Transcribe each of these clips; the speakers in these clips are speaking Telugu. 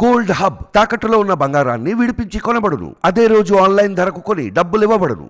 గోల్డ్ హబ్ తాకట్టులో ఉన్న బంగారాన్ని విడిపించి కొనబడును. అదే రోజు ఆన్లైన్ ధరకు కొని డబ్బులు ఇవ్వబడును.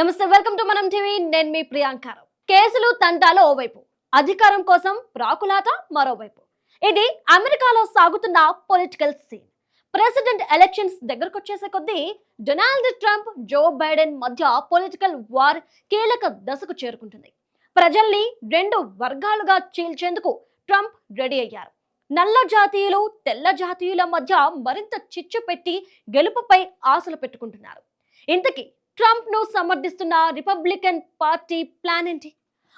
నమస్తే వెల్కమ్ టు మనం టీవీ. నేను మీ ప్రియాంక కేసులు తంటాలు ఓవైపు. అధికారం కోసం రాకులాట మరోవైపు. ఇది అమెరికాలో సాగుతున్న పొలిటికల్ సీన్. ప్రెసిడెంట్ ఎలక్షన్స్ దగ్గరకు వచ్చేసే కొద్దీ డొనాల్డ్ ట్రంప్ జో బైడెన్ మధ్య పొలిటికల్ వార్ కీలక దశకు చేరుకుంటుంది. ప్రజల్ని రెండు వర్గాలుగా చీల్చేందుకు ట్రంప్ రెడీ అయ్యారు. నల్ల జాతీయులు తెల్ల జాతీయుల మధ్య మరింత చిచ్చు పెట్టి గెలుపుపై ఆశలు పెట్టుకుంటున్నారు. ఇంతకీ ట్రంప్ను సమర్థిస్తున్న రిపబ్లికన్ పార్టీ ప్లాన్ ఏంటి?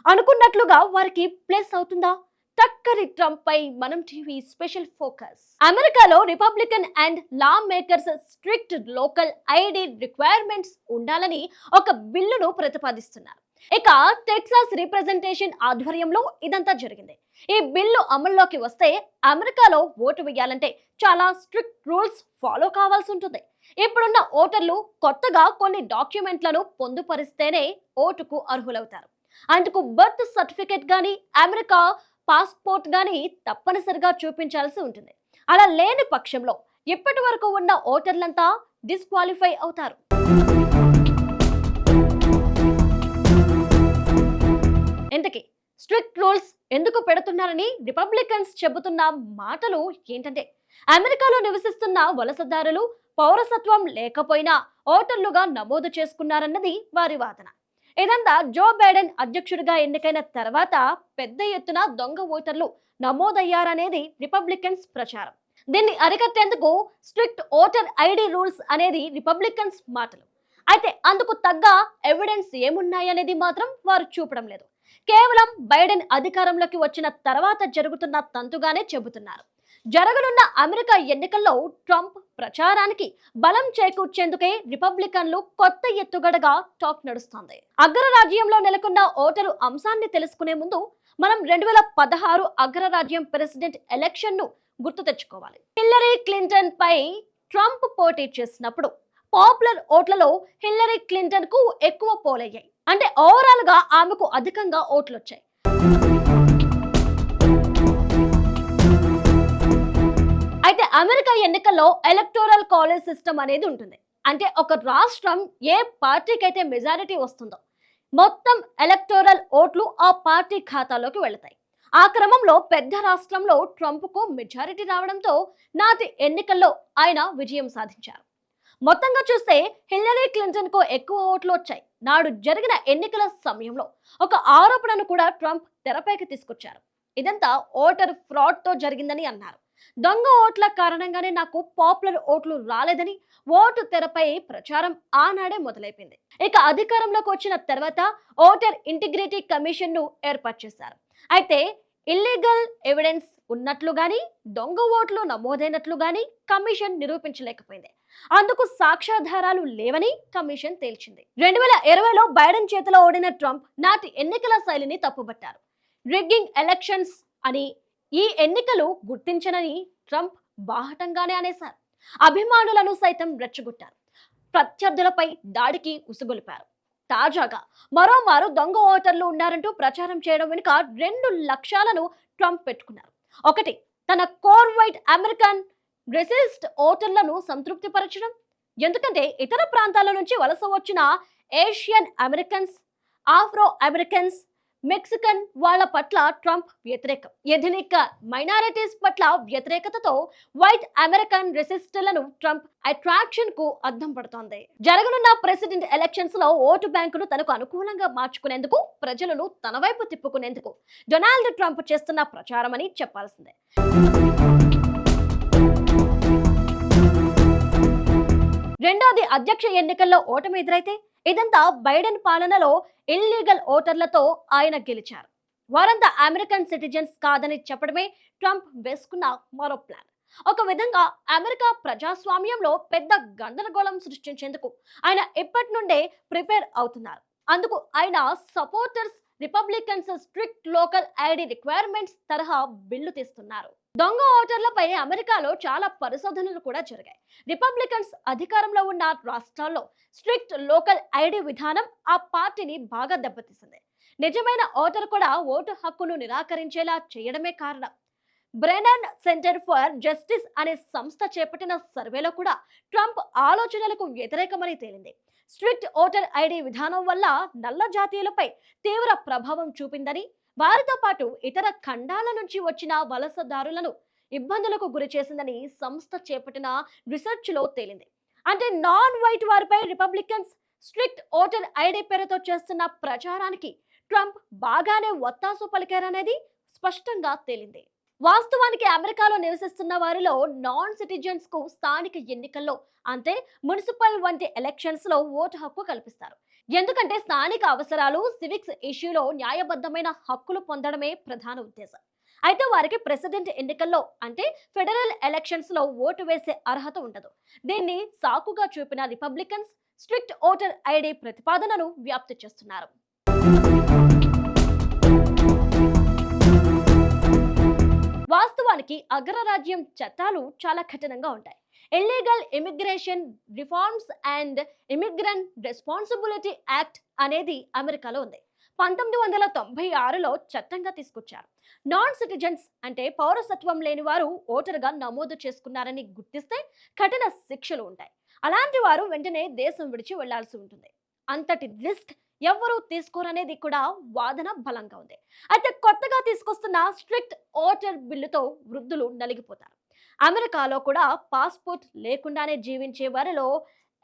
అనుకున్నట్లుగా వారికి ప్లస్ అవుతుందా? టక్కరి ట్రంప్ పై మనం టీవీ స్పెషల్ ఫోకస్. అమెరికాలో Republican and lawmakers strict local ID requirements ఉండాలని ఒక బిల్లును ప్రతిపాదిస్తున్నారు. ఇక టెక్సాస్ రిప్రజెంటేషన్ ఆధ్వర్యంలో ఇదంతా జరిగింది. ఈ బిల్లు అమల్లోకి వస్తే అమెరికాలో ఓటు వేయాలంటే చాలా స్ట్రిక్ట్ రూల్స్ ఫాలో కావాల్సి ఉంటుంది. ఇప్పుడున్న ఓటర్లు కొత్తగా కొన్ని డాక్యుమెంట్లను పొందుపరిస్తేనే ఓటుకు అర్హులవుతారు. అందుకు బర్త్ సర్టిఫికేట్ కానీ అమెరికా పాస్పోర్ట్ కానీ తప్పనిసరిగా చూపించాల్సి ఉంటుంది. అలా లేని పక్షంలో ఇప్పటి వరకు ఉన్న ఓటర్లంతా డిస్క్వాలిఫై అవుతారు. ఇంతకీ స్ట్రిక్ట్ రూల్స్ ఎందుకు పెడుతున్నారని రిపబ్లికన్స్ చెబుతున్న మాటలు ఏంటంటే అమెరికాలో నివసిస్తున్న వలసదారులు పౌరసత్వం లేకపోయినా ఓటర్లుగా నమోదు చేసుకున్నారన్నది వారి వాదన. ఇదంతా జో బైడెన్ అధ్యక్షుడిగా ఎన్నికైన తర్వాత పెద్ద ఎత్తున దొంగ ఓటర్లు నమోదయ్యారనేది రిపబ్లికన్స్ ప్రచారం. దీన్ని అరికట్టేందుకు స్ట్రిక్ట్ ఓటర్ ఐడి రూల్స్ అనేది రిపబ్లికన్స్ మాటలు. అయితే అందుకు తగ్గ ఎవిడెన్స్ ఏమున్నాయనేది మాత్రం వారు చూపడం లేదు. కేవలం బైడెన్ అధికారంలోకి వచ్చిన తర్వాత జరుగుతున్న తంతుగానే చెబుతున్నారు. జరగనున్న అమెరికా ఎన్నికల్లో ట్రంప్ ప్రచారానికి బలం చేకూర్చేందుకే రిపబ్లికన్లు కొత్త ఎత్తుగడగా టాక్ నడుస్తోంది. అగ్రరాజ్యంలో నెలకొన్న ఓటరు అంశాన్ని తెలుసుకునే ముందు మనం రెండు వేల పదహారు అగ్రరాజ్యం ప్రెసిడెంట్ ఎలక్షన్ను గుర్తు తెచ్చుకోవాలి. హిల్లరీ క్లింటన్ పై ట్రంప్ పోటీ చేసినప్పుడు పాపులర్ ఓట్లలో హిల్లరీ క్లింటన్కు ఎక్కువ పోలయ్యాయి. అంటే ఓవరాల్గా ఆమెకు అధికంగా ఓట్లు వచ్చాయి అయితే అమెరికా ఎన్నికల్లో ఎలక్టోరల్ కాలేజ్ సిస్టమ్ అనేది ఉంటుంది. అంటే ఒక రాష్ట్రం ఏ పార్టీకి అయితే మెజారిటీ వస్తుందో మొత్తం ఎలక్టోరల్ ఓట్లు ఆ పార్టీ ఖాతాలోకి వెళతాయి. ఆ క్రమంలో పెద్ద రాష్ట్రంలో ట్రంప్కు మెజారిటీ రావడంతో నాటి ఎన్నికల్లో ఆయన విజయం సాధించారు. మొత్తంగా చూస్తే హిల్లరీ క్లింటన్కు ఎక్కువ ఓట్లు వచ్చాయి. నాడు జరిగిన ఎన్నికల సమయంలో ఒక ఆరోపణను కూడా ట్రంప్ తెరపైకి తీసుకొచ్చారు. ఇదంతా ఓటర్ ఫ్రాడ్తో జరిగిందని అన్నారు. దొంగ ఓట్ల కారణంగానే నాకు పాపులర్ ఓట్లు రాలేదని ఓటు తెరపై ప్రచారం ఆనాడే మొదలైపోయింది. ఇక అధికారంలోకి వచ్చిన తర్వాత ఓటర్ ఇంటిగ్రిటీ కమిషన్ను ఏర్పాటు చేశారు. అయితే ఇల్లీగల్ ఎవిడెన్స్ ఉన్నట్లు గాని దొంగ ఓట్లు నమోదైనట్లు గాని కమిషన్ నిరూపించలేకపోయింది. అందుకు సాక్ష్యాధారాలు లేవని కమిషన్ తేల్చింది. రెండు వేల ఇరవైలో బైడెన్ చేతిలో ఓడిన ట్రంప్ నాటి ఎన్నికల శైలిని తప్పుబట్టారు. రిగ్గింగ్ ఎలక్షన్స్ అని ఈ ఎన్నికలు గుర్తించనని ట్రంప్ బాహటంగానే అనేశారు. అభిమానులను సైతం రెచ్చగొట్టారు. ప్రత్యర్థులపై దాడికి ఉసుగొలిపారు. తాజాగా మరోమారు దొంగ ఓటర్లు ఉన్నారంటూ ప్రచారం చేయడం వెనుక రెండు లక్ష్యాలను ట్రంప్ పెట్టుకున్నారు. ఒకటి తన కోర్ వైట్ అమెరికన్ రెసిస్ట్ ఓటర్లను సంతృప్తిపరచడం. ఎందుకంటే ఇతర ప్రాంతాల నుంచి వలస వచ్చిన Asian Americans Afro Americans Mexican వాళ్ళ పట్ల ట్రంప్ వ్యతిరేకం. ఎథనిక్ మైనారిటీస్ పట్ల వ్యతిరేకతతో వైట్ అమెరికన్ రెసిస్టర్లను ట్రంప్ అట్రాక్షన్కు అద్దం పడుతోంది. జరగనున్న ప్రెసిడెంట్ ఎలక్షన్స్లో ఓటు బ్యాంకును తనకు అనుకూలంగా మార్చుకునేందుకు ప్రజలను తన వైపు తిప్పుకునేందుకు డొనాల్డ్ ట్రంప్ చేస్తున్న ప్రచారమని చెప్పాల్సిందే. రెండోది అధ్యక్ష ఎన్నికల్లో ఓటమి ఎదురైతే ఇదంతా బైడెన్ పాలనలో ఇల్లీగల్ ఓటర్లతో ఆయన గెలిచారు. వారంతా అమెరికన్ సిటిజన్స్ కాదని చెప్పడమే ట్రంప్ వేసుకున్న మరో ప్లాన్. ఒక విధంగా అమెరికా ప్రజాస్వామ్యంలో పెద్ద గందరగోళం సృష్టించేందుకు ఆయన ఇప్పటి నుండే ప్రిపేర్ అవుతున్నారు. అందుకు ఆయన supporters Republicans strict local ID requirements తరహా బిల్లు తీస్తున్నారు. దొంగ ఓటర్లపై అమెరికాలో చాలా పరిశోధనలు కూడా జరిగాయి. రిపబ్లికన్స్ అధికారంలో ఉన్న రాష్ట్రాల్లో స్ట్రిక్ట్ లోకల్ ఐడి విధానం ఆ పార్టీని బాగా దెబ్బతీసింది. నిజమైన ఓటర్ కూడా ఓటు హక్కును నిరాకరించేలా చేయడమే కారణం. బ్రెనన్ సెంటర్ ఫర్ జస్టిస్ అనే సంస్థ చేపట్టిన సర్వేలో కూడా ట్రంప్ ఆలోచనలకు వ్యతిరేకమని తేలింది. స్ట్రిక్ట్ ఓటర్ ఐడి విధానం వల్ల నల్ల జాతీయులపై తీవ్ర ప్రభావం చూపిందని వారితో పాటు ఇతర ఖండాల నుంచి వచ్చిన వలసదారులను ఇబ్బందులకు గురి చేసిందని సంస్థ చేపట్టిన రీసెర్చ్లో తేలింది. అంటే నాన్ వైట్ వారిపై రిపబ్లికన్స్ స్ట్రిక్ట్ ఓటర్ ఐడి పేరుతో చేస్తున్న ప్రచారానికి ట్రంప్ బాగానే ఒత్తాసు పలికారనేది స్పష్టంగా తేలింది. వాస్తవానికి అమెరికాలో నివసిస్తున్న వారిలో నాన్ సిటిజన్స్కు స్థానిక ఎన్నికల్లో అంటే మున్సిపల్ వంటి ఎలక్షన్స్లో ఓటు హక్కు కల్పిస్తారు. ఎందుకంటే స్థానిక అవసరాలు సివిక్స్ ఇష్యూలో న్యాయబద్ధమైన హక్కులు పొందడమే ప్రధాన ఉద్దేశం. అయితే వారికి ప్రెసిడెంట్ ఎన్నికల్లో అంటే ఫెడరల్ ఎలక్షన్స్లో ఓటు వేసే అర్హత ఉండదు. దీన్ని సాకుగా చూపిన రిపబ్లికన్స్ స్ట్రిక్ట్ ఓటర్ ఐడి ప్రతిపాదనను వ్యాప్తి చేస్తున్నారు. వాస్తవానికి అగ్రరాజ్యం చట్టాలు చాలా కఠినంగా ఉంటాయి. Illegal immigration reforms and immigrant responsibility act అనేది అమెరికాలో ఉంది. పంతొమ్మిది వందల తొంభై ఆరులో చట్టంగా తీసుకొచ్చారు. నాన్ సిటిజన్స్ అంటే పౌరసత్వం లేని వారు ఓటరుగా నమోదు చేసుకున్నారని గుర్తిస్తే కఠిన శిక్షలు ఉంటాయి. అలాంటి వారు వెంటనే దేశం విడిచి వెళ్ళాల్సి ఉంటుంది. అంతటి రిస్క్ ఎవరూ తీసుకోరనేది కూడా వాదన బలంగా ఉంది. అయితే కొత్తగా తీసుకొస్తున్న స్ట్రిక్ట్ ఓటర్ బిల్లుతో వృద్ధులు నలిగిపోతారు. అమెరికాలో కూడా పాస్పోర్ట్ లేకుండానే జీవించే వారిలో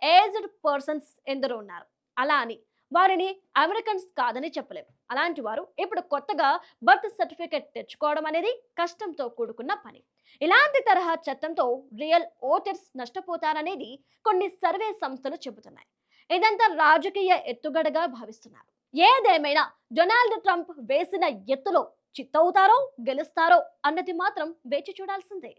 ఏజ్డ్ పర్సన్స్ ఎందరో ఉన్నారు. అలా అని వారిని అమెరికన్స్ కాదని చెప్పలేం. అలాంటి వారు ఇప్పుడు కొత్తగా బర్త్ సర్టిఫికెట్ తెచ్చుకోవడం అనేది కష్టంతో కూడుకున్న పని. ఇలాంటి తరహా చట్టంతో రియల్ ఓటర్స్ నష్టపోతారనేది కొన్ని సర్వే సంస్థలు చెబుతున్నాయి. ఇదంతా రాజకీయ ఎత్తుగడగా భావిస్తున్నారు. ఏదేమైనా డొనాల్డ్ ట్రంప్ వేసిన ఎత్తులో చిత్తవుతారో గెలుస్తారో అన్నది మాత్రం వేచి చూడాల్సిందే.